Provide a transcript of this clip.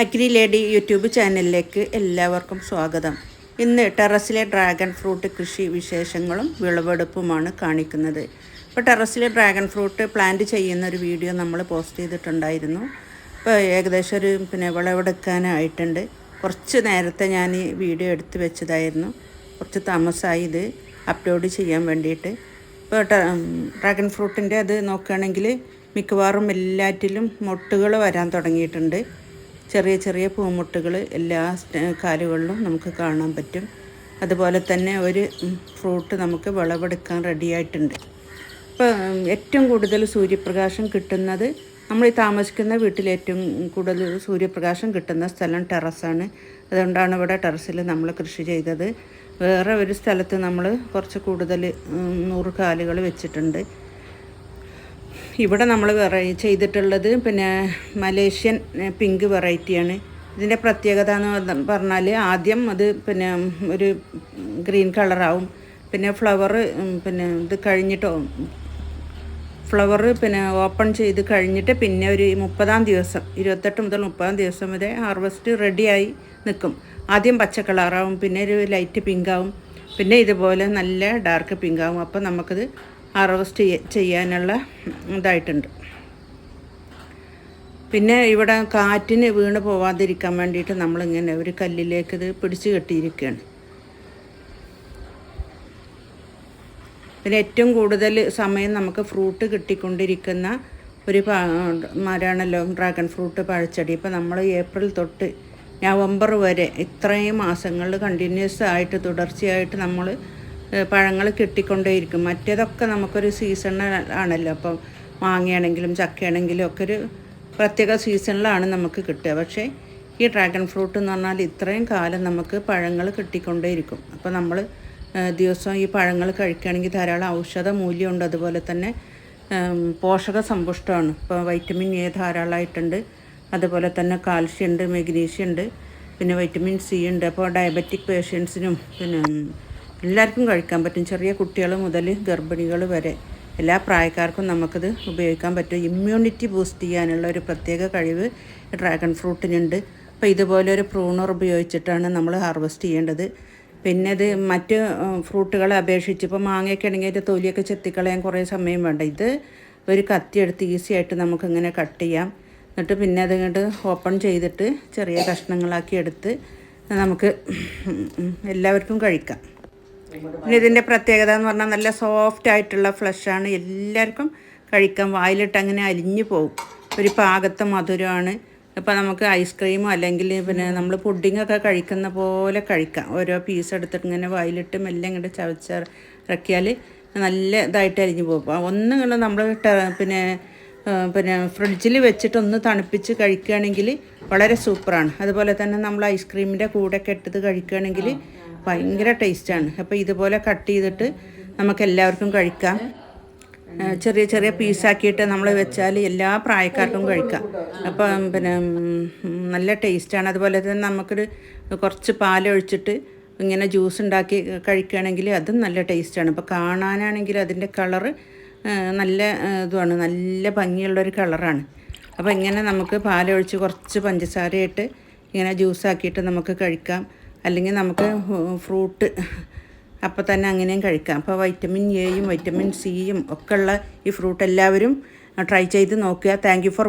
Agri lady YouTube ചാനലിലേക്ക് എല്ലാവർക്കും സ്വാഗതം. ഇന്ന് ടെറസിലെ ഡ്രാഗൺ ഫ്രൂട്ട് കൃഷി വിശേഷങ്ങളും വിളവെടുപ്പുമാണ് കാണിക്കുന്നത്. ഇപ്പോൾ ടെറസിലെ ഡ്രാഗൺ ഫ്രൂട്ട് പ്ലാന്റ് ചെയ്യുന്ന ഒരു വീഡിയോ നമ്മൾ പോസ്റ്റ് ചെയ്തിട്ടുണ്ടായിരുന്നു. ഇപ്പോൾ ഏകദേശം ഒരു പിന്നെ വിളവെടുക്കാനായിട്ടുണ്ട്. കുറച്ച് നേരത്തെ ഞാൻ ഈ വീഡിയോ എടുത്തു വെച്ചതായിരുന്നു. കുറച്ച് താമസമായി ഇത് അപ്ലോഡ് ചെയ്യാൻ വേണ്ടിയിട്ട്. ഇപ്പോൾ ഡ്രാഗൺ ഫ്രൂട്ടിന്റെ അത് നോക്കുകയാണെങ്കിൽ മിക്കവാറും എല്ലാറ്റിലും മൊട്ടുകൾ വരാൻ തുടങ്ങിയിട്ടുണ്ട്. ചെറിയ ചെറിയ പൂമുട്ടുകൾ എല്ലാ കാലുകളിലും നമുക്ക് കാണാൻ പറ്റും. അതുപോലെ തന്നെ ഒരു ഫ്രൂട്ട് നമുക്ക് വിളവെടുക്കാൻ റെഡിയായിട്ടുണ്ട്. ഇപ്പോൾ ഏറ്റവും കൂടുതൽ സൂര്യപ്രകാശം കിട്ടുന്നത് നമ്മൾ ഈ താമസിക്കുന്ന വീട്ടിൽ ഏറ്റവും കൂടുതൽ സൂര്യപ്രകാശം കിട്ടുന്ന സ്ഥലം ടെറസാണ്. അതുകൊണ്ടാണ് ഇവിടെ ടെറസിൽ നമ്മൾ കൃഷി ചെയ്തത്. വേറെ ഒരു സ്ഥലത്ത് നമ്മൾ കുറച്ച് കൂടുതൽ നൂറ് കാലുകൾ വെച്ചിട്ടുണ്ട്. ഇവിടെ നമ്മൾ വെറൈ ചെയ്തിട്ടുള്ളത് പിന്നെ മലേഷ്യൻ പിങ്ക് വെറൈറ്റിയാണ്. ഇതിന്റെ പ്രത്യേകത എന്ന് പറഞ്ഞാൽ ആദ്യം അത് പിന്നെ ഒരു ഗ്രീൻ കളറാവും. പിന്നെ ഫ്ലവർ പിന്നെ ഇത് കഴിഞ്ഞിട്ടോ ഫ്ലവർ പിന്നെ ഓപ്പൺ ചെയ്ത് കഴിഞ്ഞിട്ട് പിന്നെ ഒരു മുപ്പതാം ദിവസം ഇരുപത്തെട്ട് മുതൽ മുപ്പതാം ദിവസം വരെ ഹാർവസ്റ്റ് റെഡിയായി നിൽക്കും ആദ്യം പച്ച കളറാവും പിന്നെ ഒരു ലൈറ്റ് പിങ്കാവും. പിന്നെ ഇതുപോലെ നല്ല ഡാർക്ക് പിങ്കാവും. അപ്പോൾ നമുക്കിത് ഹാർവസ്റ്റ് ചെയ്യാനുള്ള ഇതായിട്ടുണ്ട്. പിന്നെ ഇവിടെ കാറ്റിന് വീണ് പോവാതിരിക്കാൻ വേണ്ടിയിട്ട് നമ്മളിങ്ങനെ ഒരു കല്ലിലേക്ക് ഇത് പിടിച്ചു കെട്ടിയിരിക്കുകയാണ്. പിന്നെ ഏറ്റവും കൂടുതൽ സമയം നമുക്ക് ഫ്രൂട്ട് കിട്ടിക്കൊണ്ടിരിക്കുന്ന ഒരു മരാണല്ലോ ഡ്രാഗൺ ഫ്രൂട്ട് പഴച്ചെടി. ഇപ്പോൾ നമ്മൾ ഏപ്രിൽ തൊട്ട് നവംബർ വരെ ഇത്രയും മാസങ്ങളിൽ കണ്ടിന്യൂസ് ആയിട്ട് തുടർച്ചയായിട്ട് നമ്മൾ പഴങ്ങൾ കിട്ടിക്കൊണ്ടേയിരിക്കും. മറ്റേതൊക്കെ നമുക്കൊരു സീസൺ ആണല്ലോ. അപ്പം മാങ്ങയാണെങ്കിലും ചക്കയാണെങ്കിലും ഒക്കെ ഒരു പ്രത്യേക സീസണിലാണ് നമുക്ക് കിട്ടുക. പക്ഷേ ഈ ഡ്രാഗൺ ഫ്രൂട്ട് എന്ന് പറഞ്ഞാൽ ഇത്രയും കാലം നമുക്ക് പഴങ്ങൾ കിട്ടിക്കൊണ്ടേയിരിക്കും. അപ്പോൾ നമ്മൾ ദിവസവും ഈ പഴങ്ങൾ കഴിക്കുകയാണെങ്കിൽ ധാരാളം ഔഷധ മൂല്യമുണ്ട്. അതുപോലെ തന്നെ പോഷക സമ്പുഷ്ടമാണ്. ഇപ്പോൾ വൈറ്റമിൻ എ ധാരാളമായിട്ടുണ്ട്. അതുപോലെ തന്നെ കാൽഷ്യം ഉണ്ട് മെഗ്നീഷ്യം ഉണ്ട്. പിന്നെ വൈറ്റമിൻ സി ഉണ്ട്. അപ്പോൾ ഡയബറ്റിക് പേഷ്യൻസിനും പിന്നെ എല്ലാവർക്കും കഴിക്കാൻ പറ്റും. ചെറിയ കുട്ടികൾ മുതൽ ഗർഭിണികൾ വരെ എല്ലാ പ്രായക്കാർക്കും നമുക്കിത് ഉപയോഗിക്കാൻ പറ്റും. ഇമ്മ്യൂണിറ്റി ബൂസ്റ്റ് ചെയ്യാനുള്ള ഒരു പ്രത്യേക കഴിവ് ഡ്രാഗൺ ഫ്രൂട്ടിനുണ്ട് അപ്പോൾ ഇതുപോലെ ഒരു പ്രൂണർ ഉപയോഗിച്ചിട്ടാണ് നമ്മൾ ഹാർവെസ്റ്റ് ചെയ്യേണ്ടത്. പിന്നെ ഇത് മറ്റ് ഫ്രൂട്ടുകളെ അപേക്ഷിച്ച് ഇപ്പോൾ മാങ്ങയൊക്കെ ആണെങ്കിൽ അതിന്റെ തൊലിയൊക്കെ ചെത്തിക്കളയാൻ കുറേ സമയം വേണ്ട. ഇത് ഒരു കത്തി എടുത്ത് ഈസി ആയിട്ട് നമുക്കിങ്ങനെ കട്ട് ചെയ്യാം. എന്നിട്ട് പിന്നെ അതിങ്ങോട്ട് ഓപ്പൺ ചെയ്തിട്ട് ചെറിയ കഷ്ണങ്ങളാക്കി എടുത്ത് നമുക്ക് എല്ലാവർക്കും കഴിക്കാം. പിന്നെ ഇതിന്റെ പ്രത്യേകത എന്ന് പറഞ്ഞാൽ നല്ല സോഫ്റ്റ് ആയിട്ടുള്ള ഫ്ലഷാണ് എല്ലാവർക്കും കഴിക്കാം. വായിലിട്ട് അങ്ങനെ അലിഞ്ഞു പോകും ഒരു പാകത്തെ മധുരമാണ്. ഇപ്പോൾ നമുക്ക് ഐസ്ക്രീമോ അല്ലെങ്കിൽ പിന്നെ നമ്മൾ പുഡിങ്ങൊക്കെ കഴിക്കുന്ന പോലെ കഴിക്കാം. ഓരോ പീസ് എടുത്തിട്ട് ഇങ്ങനെ വായിലിട്ട് മെല്ലെ ഇങ്ങോട്ട് ചവച്ചിറക്കിയാൽ നല്ല ഇതായിട്ട് അരിഞ്ഞു പോകും. അപ്പോൾ ഒന്ന് ഇങ്ങനെ നമ്മൾ പിന്നെ പിന്നെ ഫ്രിഡ്ജിൽ വെച്ചിട്ട് ഒന്ന് തണുപ്പിച്ച് കഴിക്കുകയാണെങ്കിൽ വളരെ സൂപ്പറാണ് അതുപോലെ തന്നെ നമ്മൾ ഐസ്ക്രീമിന്റെ കൂടെ കെട്ടത് കഴിക്കുകയാണെങ്കിൽ ഭയങ്കര ടേസ്റ്റാണ്. അപ്പോൾ ഇതുപോലെ കട്ട് ചെയ്തിട്ട് നമുക്ക് എല്ലാവർക്കും കഴിക്കാം ചെറിയ ചെറിയ പീസാക്കിയിട്ട് നമ്മൾ വെച്ചാൽ എല്ലാ പ്രായക്കാർക്കും കഴിക്കാം. അപ്പം പിന്നെ നല്ല ടേസ്റ്റാണ്. അതുപോലെ തന്നെ നമുക്കൊരു കുറച്ച് പാലൊഴിച്ചിട്ട് ഇങ്ങനെ ജ്യൂസ് ഉണ്ടാക്കി കഴിക്കുകയാണെങ്കിൽ അതും നല്ല ടേസ്റ്റാണ്. അപ്പോൾ കാണാനാണെങ്കിൽ അതിന്റെ കളറ് നല്ല ഇതുമാണ്. നല്ല ഭംഗിയുള്ളൊരു കളറാണ്. അപ്പോൾ ഇങ്ങനെ നമുക്ക് പാലൊഴിച്ച് കുറച്ച് പഞ്ചസാരയിട്ട് ഇങ്ങനെ ജ്യൂസാക്കിയിട്ട് നമുക്ക് കഴിക്കാം. അല്ലെങ്കിൽ നമുക്ക് ഫ്രൂട്ട് അപ്പോൾ തന്നെ അങ്ങനെയും കഴിക്കാം. അപ്പോൾ വൈറ്റമിൻ എയും വൈറ്റമിൻ സിയും ഒക്കെ ഉള്ള ഈ ഫ്രൂട്ട് എല്ലാവരും ട്രൈ ചെയ്ത് നോക്കുക. Thank for